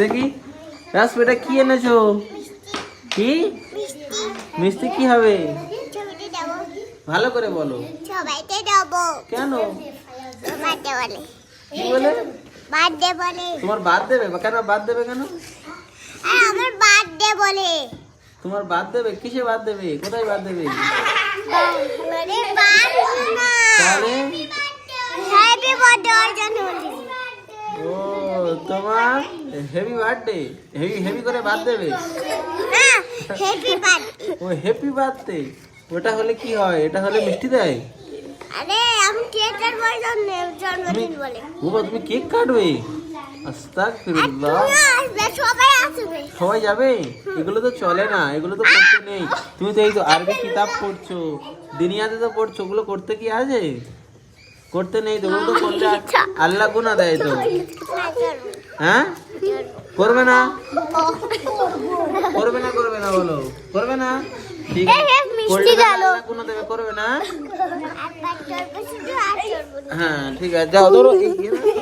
দেখি রাস বেটা কি এনেছো? কি? মিষ্টি কি হবে? ভালো করে বলো। সবাইকে দেবো কেন? বার্থডে বলে কি বলে? বার্থডে বলে তোমার বাদ দেবে? কেন বাদ দেবে কেন? আমার বার্থডে বলে তোমার বাদ দেবে? কিসে বাদ দেবে? কোথায় বাদ দেবে? তাহলে? হ্যাপি বার্থডে তোমার হেভি বার্থডে হেভি হেভি করে বাদ দেবে। ও হ্যাপি বার্থডে ওটা হলে কি হয়? এটা হলে মিষ্টি দেয়? আরে আমি কেক কাটবো জন্মদিন বলে। বাবা তুমি কেক কাটবে? আস্তাগফিরুল্লাহ। সবাই আসবে। সবাই যাবে? এগুলো তো চলে না এগুলো তো করতে নেই। তুমি তো এই তো আরবি কিতাব পড়ছো দুনিয়াতে তো পড়ছো ওগুলো করতে কি আছে? করতে নেই তো ওগুলো তো করলে আল্লাহ গুনা দেয় তো। হ্যাঁ? করবে না? করবে না করবে না বলো। করবে না? ঠিক আছে। গুনাহ দেবে করবে না। হ্যাঁ ঠিক আছে। যাও ধরো